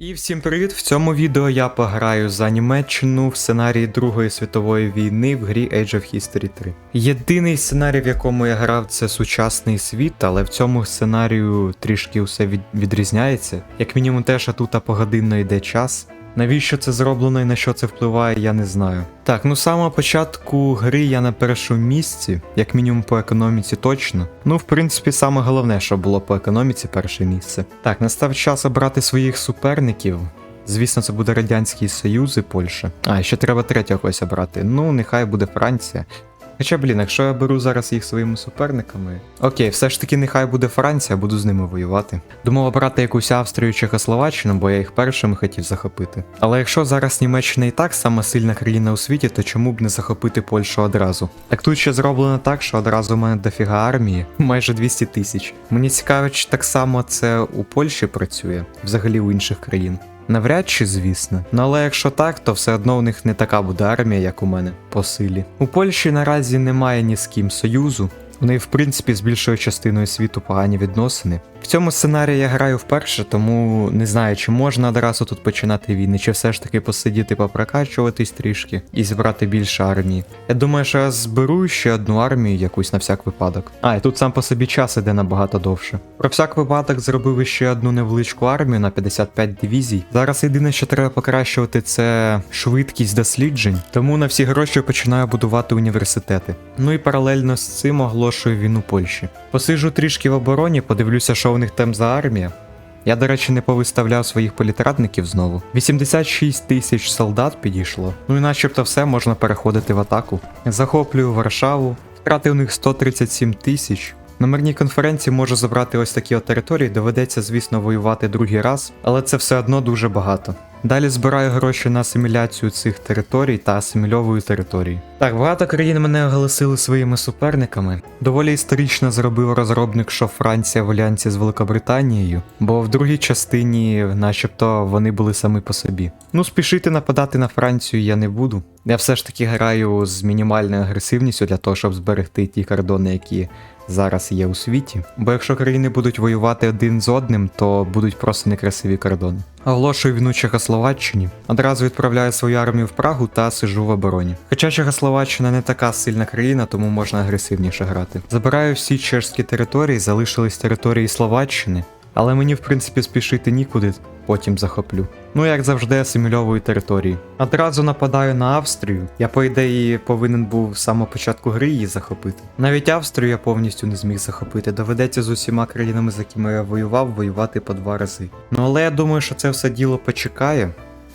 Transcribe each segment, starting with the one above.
І всім привіт! В цьому відео я пограю за Німеччину в сценарії Другої світової війни в грі Age of History 3. Єдиний сценарій, в якому я грав, це сучасний світ, але в цьому сценарію трішки все від... відрізняється. Як мінімум те, що тут погодинно йде час. Навіщо це зроблено і на що це впливає, я не знаю. Так, ну самого початку гри я на першому місці, як мінімум по економіці точно. Ну, в принципі, саме головне, що було по економіці перше місце. Так, настав час обрати своїх суперників. Звісно, це буде Радянський Союз і Польща. А, ще треба третього когось обрати. Ну, нехай буде Франція. Хоча, блін, якщо я беру зараз їх своїми суперниками. Окей, все ж таки, нехай буде Франція, буду з ними воювати. Думав обрати якусь Австрію чи Чехословаччину, бо я їх першими хотів захопити. Але якщо зараз Німеччина і так сама сильна країна у світі, то чому б не захопити Польщу одразу? Так тут ще зроблено так, що одразу у мене дофіга армії, майже 200 тисяч. Мені цікаво, чи так само це у Польщі працює, взагалі у інших країн. Навряд чи, звісно. Ну але якщо так, то все одно у них не така буде армія, як у мене, по силі. У Польщі наразі немає ні з ким союзу. У неї, в принципі, з більшою частиною світу погані відносини. В цьому сценарії я граю вперше, тому не знаю, чи можна одразу тут починати війни, чи все ж таки посидіти, попрокачуватись трішки і зібрати більше армії. Я думаю, що я зберу ще одну армію якусь на всяк випадок. А, і тут сам по собі час іде набагато довше. Про всяк випадок зробив ще одну невеличку армію на 55 дивізій. Зараз єдине, що треба покращувати, це швидкість досліджень, тому на всі гроші починаю будувати університети. Ну і паралельно з цим оголошую війну Польщі. Посиджу трішки в обороні, подивлюся, що у них там за армія. Я, до речі, не повиставляв своїх політрадників знову. 86 тисяч солдат підійшло. Ну і начебто все можна переходити в атаку. Захоплюю Варшаву, втрати у них 137 тисяч. На мирній конференції можу забрати ось такі от території, доведеться, звісно, воювати другий раз, але це все одно дуже багато. Далі збираю гроші на асиміляцію цих територій та асимільовую території. Так, багато країн мене оголосили своїми суперниками. Доволі історично зробив розробник, що Франція в альянсі з Великобританією, бо в другій частині, начебто, вони були самі по собі. Ну, спішити нападати на Францію я не буду. Я все ж таки граю з мінімальною агресивністю для того, щоб зберегти ті кордони, які зараз є у світі. Бо якщо країни будуть воювати один з одним, то будуть просто некрасиві кордони. Оголошую війну Чехословаччині, одразу відправляю свою армію в Прагу та сижу в обороні. Хоча Чехословаччина не така сильна країна, тому можна агресивніше грати. Забираю всі чешські території, залишились території Словаччини, але мені в принципі спішити нікуди, потім захоплю. Ну, як завжди, асимільовую території. Одразу нападаю на Австрію. Я, по ідеї, повинен був з самого початку гри її захопити. Навіть Австрію я повністю не зміг захопити. Доведеться з усіма країнами, з якими я воював, воювати по два рази. Ну але я думаю, що це все діло почекає.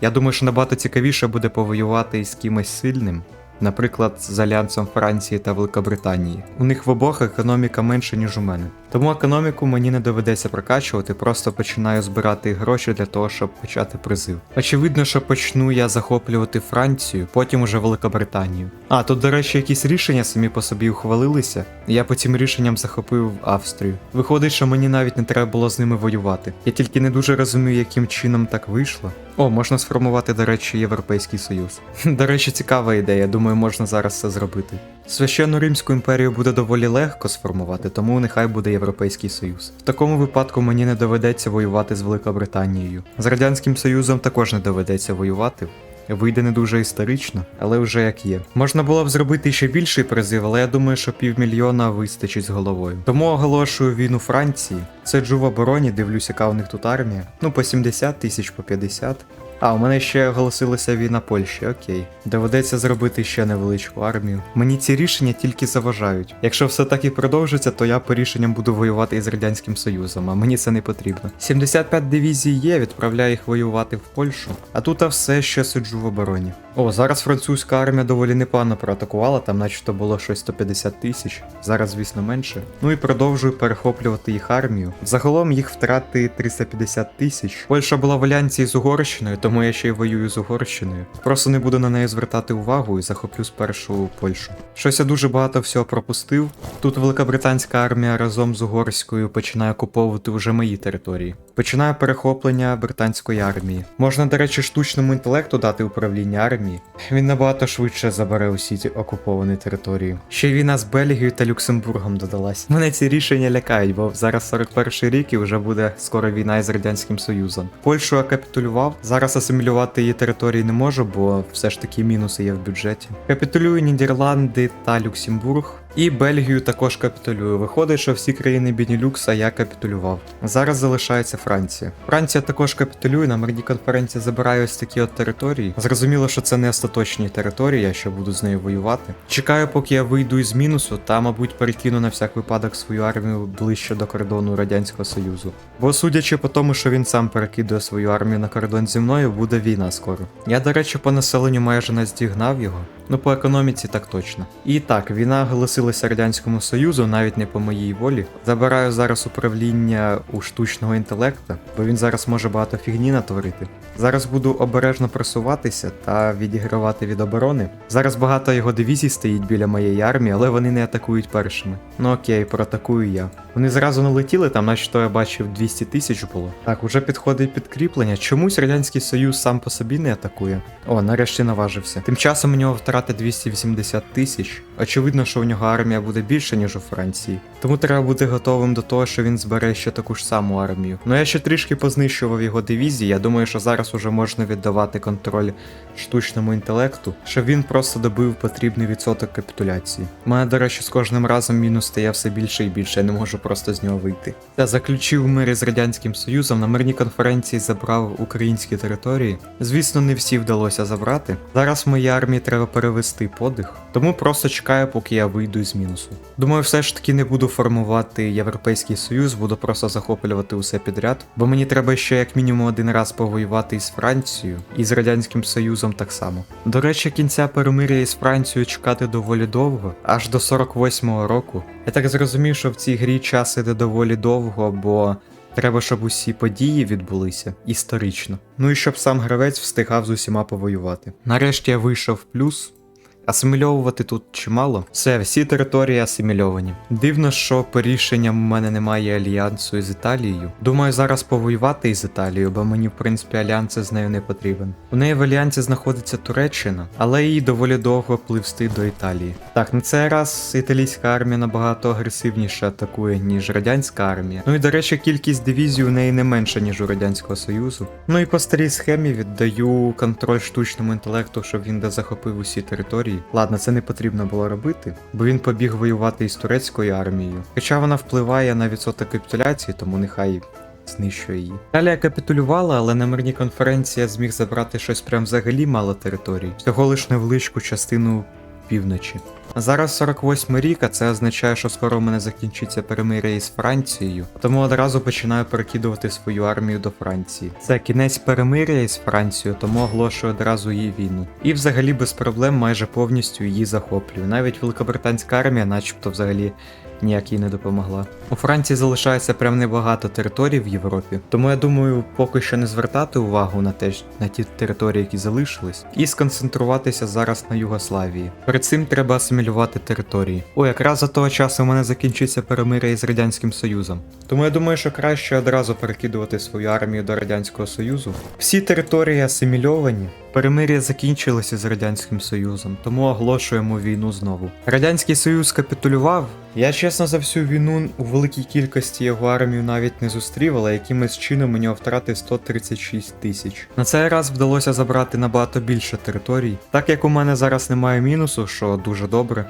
Я думаю, що набагато цікавіше буде повоювати із кимось сильним. Наприклад, з альянсом Франції та Великобританії. У них в обох економіка менша, ніж у мене. Тому економіку мені не доведеться прокачувати, просто починаю збирати гроші для того, щоб почати призив. Очевидно, що почну я захоплювати Францію, потім уже Великобританію. А, тут, до речі, якісь рішення самі по собі ухвалилися. Я по цим рішенням захопив Австрію. Виходить, що мені навіть не треба було з ними воювати. Я тільки не дуже розумію, яким чином так вийшло. О, можна сформувати, до речі, Європейський Союз. До речі, цікава ідея, думаю, можна зараз це зробити. Священну Римську імперію буде доволі легко сформувати, тому нехай буде Європейський Союз. В такому випадку мені не доведеться воювати з Великобританією. З Радянським Союзом також не доведеться воювати. Вийде не дуже історично, але вже як є. Можна було б зробити ще більший призив, але я думаю, що півмільйона вистачить з головою. Тому оголошую війну Франції. Сиджу в обороні, дивлюсь, яка у них тут армія. Ну, по 70 тисяч, по 50. А, у мене ще оголосилася війна Польщі, окей. Доведеться зробити ще невеличку армію. Мені ці рішення тільки заважають. Якщо все так і продовжиться, то я по рішенням буду воювати із Радянським Союзом, а мені це не потрібно. 75 дивізій є, відправляю їх воювати в Польщу. А тут а все ще сиджу в обороні. О, зараз французька армія доволі непогано проатакувала, там начебто було щось 150 тисяч, зараз, звісно, менше. Ну і продовжую перехоплювати їх армію. Загалом їх втрати 350 тисяч. Польща була в альянсі з Угорщиною, тому я ще й воюю з Угорщиною. Просто не буду на неї звертати увагу і захоплю спершу Польщу. Щось я дуже багато всього пропустив. Тут великобританська армія разом з угорською починає окуповувати вже мої території. Починає перехоплення британської армії. Можна, до речі, штучному інтелекту дати управління армії. Він набагато швидше забере усі ці окуповані території. Ще й війна з Бельгією та Люксембургом додалась. Мене ці рішення лякають, бо зараз 41 рік і вже буде скоро війна із Радянським Союзом. Польщу я капітулював. Зараз асимілювати її території не можу, бо все ж таки мінуси є в бюджеті. Капітулює Нідерланди та Люксембург. І Бельгію також капітулюю. Виходить, що всі країни Бенілюкса я капітулював. Зараз залишається Франція. Франція також капітулює, на мирній конференції забираю ось такі от території. Зрозуміло, що це не остаточні території, я ще буду з нею воювати. Чекаю, поки я вийду із мінусу, та, мабуть, перекину на всяк випадок свою армію ближче до кордону Радянського Союзу. Бо судячи по тому, що він сам перекидує свою армію на кордон зі мною, буде війна скоро. Я, до речі, по населенню майже наздігнав його. Ну, по економіці так точно. І так, війна оголосилася Радянському Союзу, навіть не по моїй волі. Забираю зараз управління у штучного інтелекта, бо він зараз може багато фігні натворити. Зараз буду обережно просуватися та відігравати від оборони. Зараз багато його дивізій стоїть біля моєї армії, але вони не атакують першими. Ну окей, проатакую я. Вони зразу налетіли, там наче я бачив 200 тисяч було. Так, уже підходить підкріплення. Чомусь Радянський Союз сам по собі не атакує. О, нарешті наважився. Тим часом у нього втрати 280 тисяч. Очевидно, що у нього армія буде більше, ніж у Франції. Тому треба бути готовим до того, що він збере ще таку ж саму армію. Ну я ще трішки познищував його дивізії. Я думаю, що зараз уже можна віддавати контроль штучному інтелекту, щоб він просто добив потрібний відсоток капітуляції. У мене, до речі, з кожним разом мінус стає все більше і більше, я не можу просто з нього вийти. Я заключив мир із Радянським Союзом, на мирній конференції забрав українські території. Звісно, не всі вдалося забрати. Зараз в моїй армії треба перевести подих, тому просто чекаю, поки я вийду з мінусу. Думаю, все ж таки не буду формувати Європейський Союз, буду просто захоплювати усе підряд, бо мені треба ще як мінімум один раз повоювати із Францією і з Радянським Союзом так само. До речі, кінця перемир'я із Францією чекати доволі довго, аж до 48-го року. Я так зрозумів, що в цій грі час іде доволі довго, бо треба, щоб усі події відбулися історично. Ну і щоб сам гравець встигав з усіма повоювати. Нарешті я вийшов в плюс. Асимільовувати тут чимало. Все, всі території асимільовані. Дивно, що по рішенням у мене немає альянсу із Італією. Думаю, зараз повоювати із Італією, бо мені, в принципі, альянс з нею не потрібен. У неї в альянсі знаходиться Туреччина, але їй доволі довго пливсти до Італії. Так, на цей раз італійська армія набагато агресивніше атакує, ніж радянська армія. Ну і до речі, кількість дивізій у неї не менша, ніж у Радянського Союзу. Ну і по старій схемі віддаю контроль штучному інтелекту, щоб він де захопив усі території. Ладно, це не потрібно було робити, бо він побіг воювати із турецькою армією. Хоча вона впливає на відсоток капітуляції, тому нехай знищує її. Далі я капітулювала, але на мирній конференції зміг забрати щось прям взагалі мало територій. Всього лиш невеличку частину півночі. Зараз 48 рік, а це означає, що скоро у мене закінчиться перемир'я із Францією, тому одразу починаю перекидувати свою армію до Франції. Це кінець перемир'я із Францією, тому оголошую одразу її війну. І взагалі без проблем майже повністю її захоплюю. Навіть великобританська армія, начебто, взагалі. Ніяк їй не допомогла. У Франції залишається прям небагато територій в Європі, тому я думаю, поки що не звертати увагу на те, на ті території, які залишились, і сконцентруватися зараз на Югославії. Перед цим треба асимілювати території. О, якраз за того часу у мене закінчиться перемир'я із Радянським Союзом. Тому я думаю, що краще одразу перекидувати свою армію до Радянського Союзу. Всі території асимільовані. Перемир'я закінчилося з Радянським Союзом, тому оголошуємо війну знову. Радянський Союз капітулював. Я чесно за всю війну у великій кількості його армію навіть не зустрів, але якимось чином мені втрати 136 тисяч. На цей раз вдалося забрати набагато більше територій. Так як у мене зараз немає мінусу, що дуже добре.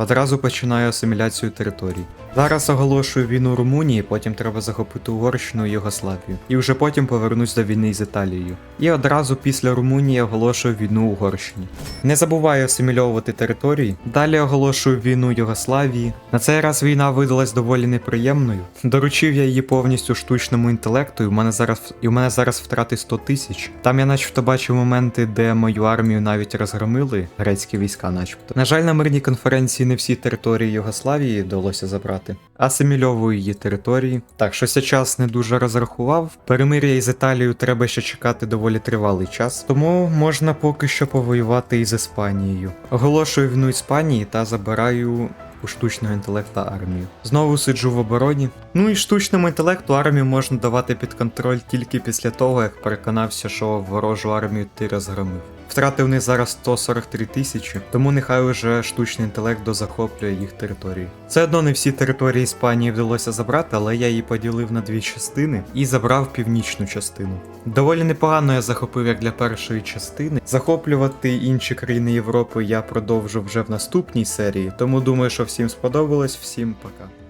Одразу починаю асиміляцію територій. Зараз оголошую війну Румунії, потім треба захопити Угорщину і Югославію. І вже потім повернусь до війни з Італією. І одразу після Румунії оголошую війну Угорщині. Не забуваю асимільовувати території. Далі оголошую війну Югославії. На цей раз війна видалась доволі неприємною. Доручив я її повністю штучному інтелекту, і в мене зараз і в мене зараз втрати 100 тисяч. Там я начебто бачив моменти, де мою армію навіть розгромили, грецькі війська, начебто. На жаль, на мирній конференції не всі території Югославії вдалося забрати. Асимільовую її території. Так, я час не дуже розрахував. Перемир'я із Італією треба ще чекати доволі тривалий час, тому можна поки що повоювати із Іспанією. Оголошую війну Іспанії та забираю у штучного інтелекта армію. Знову сиджу в обороні. Ну і штучному інтелекту армію можна давати під контроль тільки після того, як переконався, що ворожу армію ти розгромив. Втрати вони зараз 143 тисячі, тому нехай уже штучний інтелект дозахоплює їх території. Це одно не всі території Іспанії вдалося забрати, але я її поділив на дві частини і забрав північну частину. Доволі непогано я захопив як для першої частини. Захоплювати інші країни Європи я продовжу вже в наступній серії, тому думаю, що всім сподобалось, всім пока.